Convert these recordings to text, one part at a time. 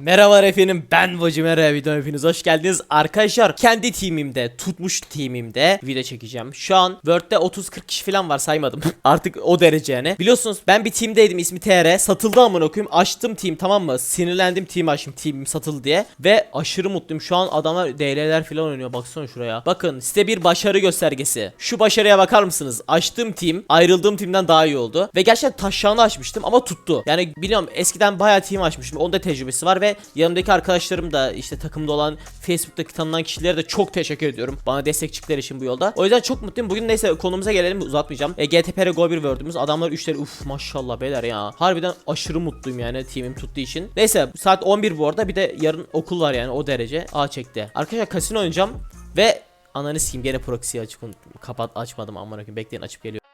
Merhaba efendim ben Vacı Merhaba video hepiniz hoş geldiniz. Arkadaşlar kendi teamimde tutmuş teamimde video çekeceğim. Şu an Word'de 30-40 kişi falan var saymadım. Artık o derece yani. Biliyorsunuz ben bir teamdeydim ismi TR satıldı amına koyayım. Açtım team tamam mı? Sinirlendim team açtım teamim satıldı diye. Ve aşırı mutluyum. Şu an adamlar DL'ler falan oynuyor. Baksana şuraya. Bakın size bir başarı göstergesi. Şu başarıya bakar mısınız? Açtığım team ayrıldığım teamden daha iyi oldu. Ve gerçekten taşağını açmıştım ama tuttu. Yani biliyorum eskiden bayağı team açmıştım. Onda tecrübesi var ve yanımdaki arkadaşlarım da işte takımda olan Facebook'taki tanınan kişilere de çok teşekkür ediyorum bana destek çıktıkları için bu yolda. O yüzden çok mutluyum. Bugün neyse konumuza gelelim uzatmayacağım. E, GTPR Go 1 World'ümüz adamlar 3'leri uf maşallah beyler ya. Harbiden aşırı mutluyum yani teamim tuttuğu için. Neyse saat 11 bu arada. Bir de yarın okul var yani o derece. A çekti. Arkadaşlar kasino oynayacağım ve Ananı sikeyim gene proxy'yi açık unuttum. Kapat açmadım amına koyayım. Bekleyin açıp geliyor.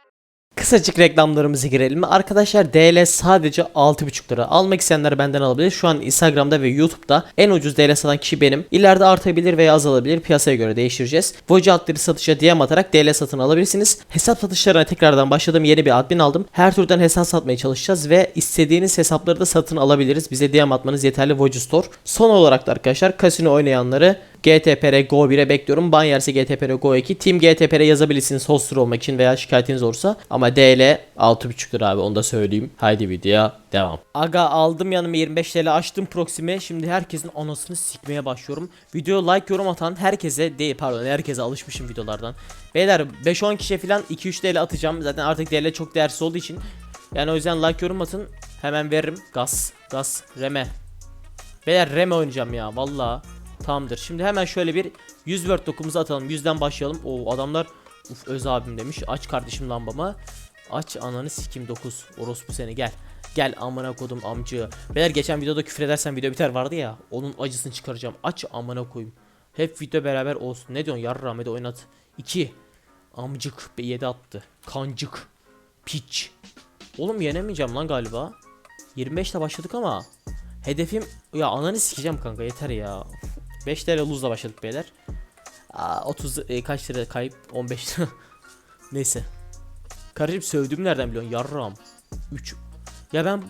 Kısacık reklamlarımızı girelim. Arkadaşlar DL sadece 6.5 lira. Almak isteyenler benden alabilir. Şu an Instagram'da ve YouTube'da en ucuz DL satan kişi benim. İleride artabilir veya azalabilir. Piyasaya göre değiştireceğiz. Voice adları satışa DM atarak DL satın alabilirsiniz. Hesap satışlarına tekrardan başladım. Yeni bir admin aldım. Her türden hesap satmaya çalışacağız ve istediğiniz hesapları da satın alabiliriz. Bize DM atmanız yeterli Voice Store. Son olarak da arkadaşlar kasino oynayanları GTPR Go 1'e bekliyorum. Ban yerse GTPR Go 2. Team GTPR yazabilirsiniz hoster olmak için veya şikayetiniz olursa. Ama DL 6.5 lira abi onu da söyleyeyim. Haydi videoya devam. Aga aldım yanıma 25 TL açtım proximi. Şimdi herkesin anasını sikmeye başlıyorum. Video like yorum atan herkese değil pardon herkese alışmışım videolardan. Beyler 5-10 kişiye falan 2-3 TL atacağım. Zaten artık DL çok değersiz olduğu için. Yani o yüzden like yorum atın. Hemen veririm. Gaz. Gaz. Reme. Beyler reme oynayacağım ya valla. Tamamdır. Şimdi hemen şöyle bir 100 word dokumuzu atalım. 100'den başlayalım. Oo adamlar uf öz abim demiş. Aç kardeşim lambamı. Aç ananı sikim 9. Orospu seni gel. Gel amına kodum amcı. Beyler geçen videoda küfür edersen video biter vardı ya. Onun acısını çıkaracağım. Aç amına koyayım. Hep video beraber olsun. Ne diyorsun yarram hadi oynat. 2. Amcık. 7 attı. Kancık. Piç. Oğlum yenemeyeceğim lan galiba. 25'te başladık ama hedefim ya ananı sikeceğim kanka yeter ya. 5 TL luzla başladık beyler. Aa, 30 e, kaç lira kayıp 15 lira. Neyse. Kardeşim sövdüğümü nereden biliyorsun yarram. 3. Ya ben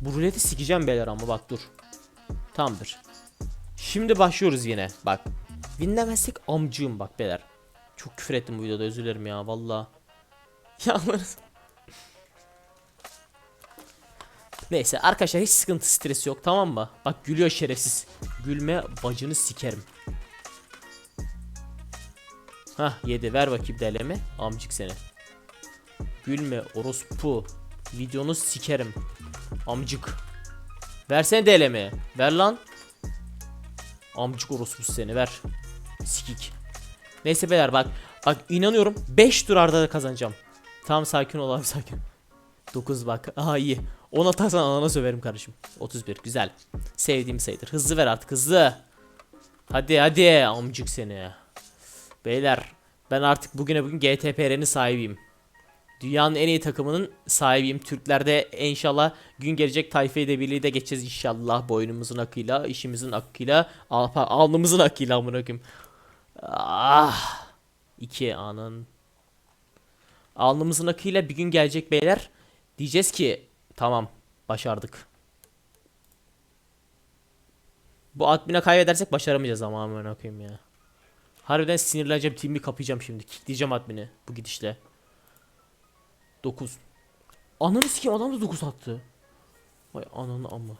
bu ruleti sikeceğim beyler ama bak dur. Tamamdır. Şimdi başlıyoruz yine. Bak. Winlemezsek amcığım bak beyler. Çok küfür ettim bu videoda özür dilerim ya valla. Ya Neyse arkadaşlar hiç sıkıntı stresi yok tamam mı? Bak gülüyor şerefsiz. Gülme bacını sikerim. Hah yedi ver bakayım delemi. Amcık seni. Gülme orospu. Videonu sikerim. Amcık. Versene delemi. Ver lan. Amcık orospu seni ver. Sikik. Neyse beyler bak. Bak inanıyorum 5 tur arda kazanacağım. Tamam sakin ol abi sakin. 9 bak. Aha iyi. 10 atarsan anana söverim kardeşim. 31 güzel. Sevdiğim sayıdır. Hızlı ver artık hızlı. Hadi hadi amcık seni. Beyler ben artık bugüne bugün GTPR'nin sahibiyim. Dünyanın en iyi takımının sahibiyim. Türklerde inşallah gün gelecek tayfa ile birliği de geçeceğiz inşallah. Boynumuzun akıyla, işimizin akıyla, alnımızın akıyla amına koyayım. Ah. İki anın. Alnımızın akıyla bir gün gelecek beyler. Diyeceğiz ki tamam başardık. Bu admine kaybedersek başaramayacağız ama amına koyayım ya. Harbiden sinirleneceğim team'i kapayacağım şimdi. Kickleyeceğim admini bu gidişle. 9. Ananı sikeyim adam da 9 attı. Vay ananı amma.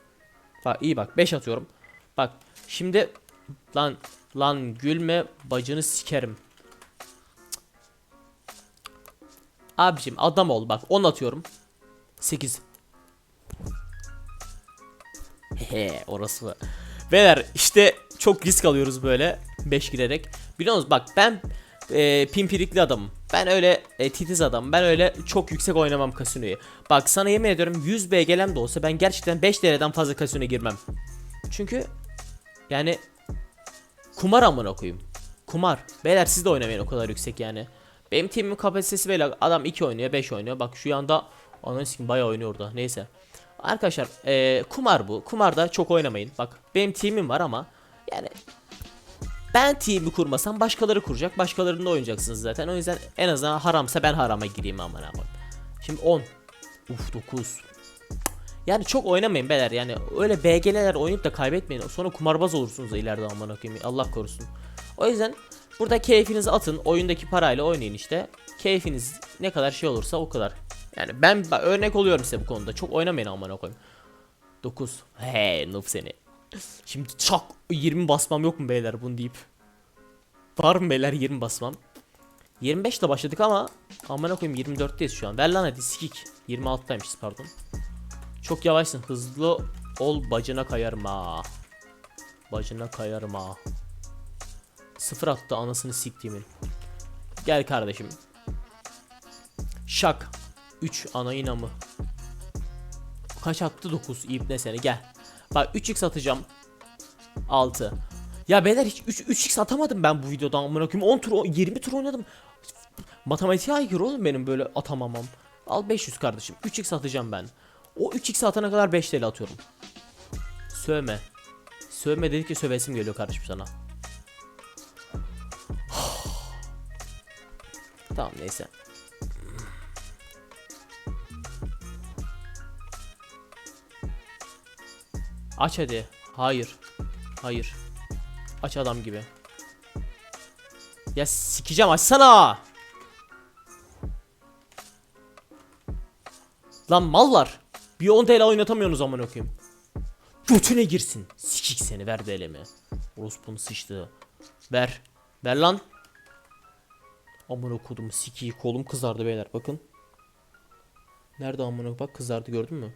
Bak iyi bak 5 atıyorum. Bak şimdi lan lan gülme bacını sikerim. Abicim adam ol bak 10 atıyorum. 8. Hehe orası? Beyler işte çok risk alıyoruz böyle 5 girerek. Biliyor musunuz bak ben e, pimpirikli adamım. Ben öyle e, titiz adam. Ben öyle çok yüksek oynamam kasinoyu. Bak sana yemin ediyorum 100 BG'lem de olsa ben gerçekten 5 TL'den fazla kasinoya girmem. Çünkü yani kumar amına koyayım. Kumar. Beyler siz de oynamayın o kadar yüksek yani. Benim teamimin kapasitesi böyle adam 2 oynuyor 5 oynuyor. Bak şu yanda sikim bayağı oynuyor orada. Neyse. Arkadaşlar eee, kumar bu. Kumarda çok oynamayın. Bak benim teamim var ama yani ben team'i kurmasam başkaları kuracak. Başkalarında oynayacaksınız zaten. O yüzden en azından haramsa ben harama gireyim aman aman. Şimdi 10. Uf 9. Yani çok oynamayın beyler yani öyle BG'ler oynayıp da kaybetmeyin. Sonra kumarbaz olursunuz ileride aman koyayım. Allah korusun. O yüzden burada keyfinizi atın. Oyundaki parayla oynayın işte. Keyfiniz ne kadar şey olursa o kadar. Yani ben örnek oluyorum size bu konuda. Çok oynamayın aman koyayım. 9. He noob seni. Şimdi çak 20 basmam yok mu beyler bunu deyip. Var mı beyler 20 basmam? 25 ile başladık ama amına koyayım 24'teyiz şu an. Ver lan hadi sikik. 26'daymışız pardon. Çok yavaşsın. Hızlı ol bacına kayarım ha. Bacına kayarım ha. Sıfır attı anasını siktiğimin. Gel kardeşim. Şak. 3 ana inamı. Kaç attı 9 ne seni gel. Bak 3x atacağım. 6. Ya beyler hiç 3 3x atamadım ben bu videodan amına koyayım. 10 tur 20 tur oynadım. Matematiğe aykırı oğlum benim böyle atamamam. Al 500 kardeşim. 3x atacağım ben. O 3x atana kadar 5 TL atıyorum. Sövme. Sövme dedik ki sövesim geliyor kardeşim sana. tamam neyse. Aç hadi. Hayır. Hayır. Aç adam gibi. Ya sikeceğim açsana. Lan mallar. Bir 10 TL oynatamıyorsunuz amına koyayım. Götüne girsin. Sikik seni ver de elimi. Orospunun sıçtı. Ver. Ver lan. Amına kodum sikiyi kolum kızardı beyler bakın. Nerede amına bak kızardı gördün mü?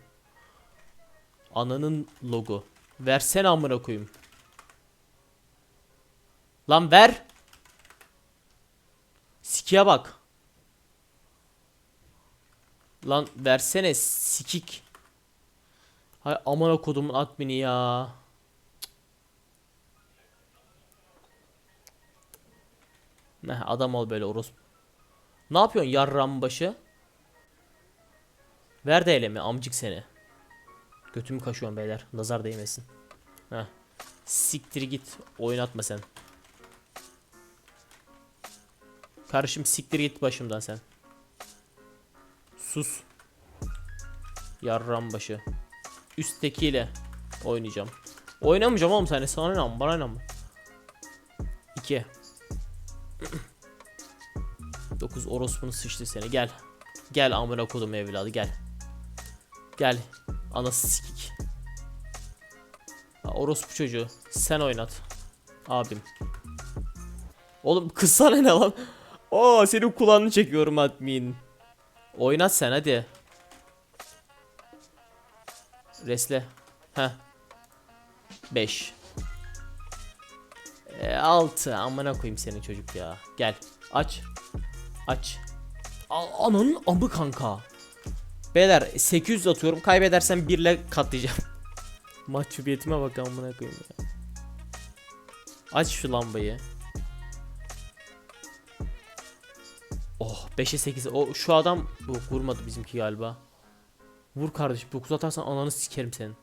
Ananın logo. Versene amına koyayım. Lan ver. Sikiye bak. Lan versene sikik. Hay amına kodumun admini ya. Ne adam ol böyle orospu. Ne yapıyorsun yarram başı? Ver de elemi amcık seni. Götümü kaşıyorum beyler. Nazar değmesin. Heh. Siktir git. Oynatma sen. Karışım siktir git başımdan sen. Sus. Yarram başı. Üsttekiyle oynayacağım. Oynamayacağım oğlum sen sana ne lan bana ne lan? 2 9 orospunu sıçtı seni gel. Gel amına kodum evladı gel. Gel. Anası sikik. Ha, orospu çocuğu. Sen oynat. Abim. Oğlum kızsana ne lan? Oo senin kulağını çekiyorum admin. Oynat sen hadi. Resle. Heh. 5. E, 6. Amına koyayım seni çocuk ya. Gel. Aç. Aç. A- ananın amı kanka. Beyler 800 atıyorum. Kaybedersem 1 ile katlayacağım. Mahcubiyetime bak amına koyayım ya. Aç şu lambayı. Oh 5'e 8'e. O şu adam Yok, vurmadı bizimki galiba. Vur kardeşim 9 atarsan ananı sikerim senin.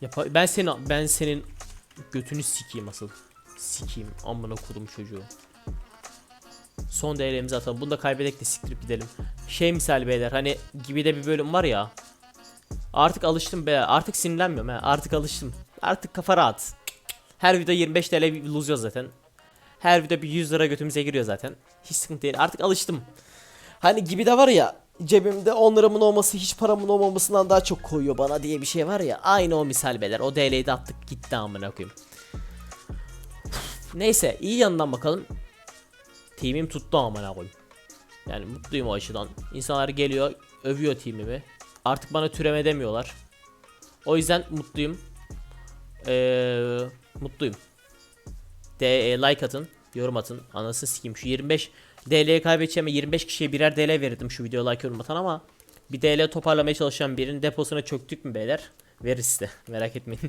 Yapa ben senin ben senin götünü sikeyim asıl. Sikeyim amına kodum çocuğu. Son değerimizi atalım. Bunu da kaybedek de siktirip gidelim. Şey misal beyler hani gibi de bir bölüm var ya. Artık alıştım be. Artık sinirlenmiyorum ha. Artık alıştım. Artık kafa rahat. Her video 25 TL lose'uyoruz zaten. Her video bir 100 lira götümüze giriyor zaten. Hiç sıkıntı değil. Artık alıştım. Hani gibi de var ya cebimde 10 liramın olması hiç paramın olmamasından daha çok koyuyor bana diye bir şey var ya. Aynı o misal beyler. O DL'yi de attık gitti amına koyayım. Neyse iyi yanından bakalım. Team'im tuttu amına koyayım. Yani mutluyum o açıdan. İnsanlar geliyor, övüyor team'imi. Artık bana türeme demiyorlar. O yüzden mutluyum. Ee, mutluyum. De e, like atın, yorum atın. Anasını sikeyim şu 25 DL'ye kaybedeceğime 25 kişiye birer DL verirdim şu videoya like yorum atan ama bir DL toparlamaya çalışan birinin deposuna çöktük mü beyler? Veririz size. Merak etmeyin.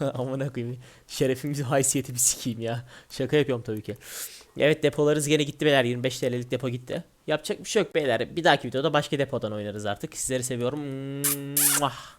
Amına koyayım. Şerefimizi haysiyeti bir sikeyim ya. Şaka yapıyorum tabii ki. Evet depolarınız gene gitti beyler. 25 TL'lik depo gitti. Yapacak bir şey yok beyler. Bir dahaki videoda başka depodan oynarız artık. Sizleri seviyorum. Muah.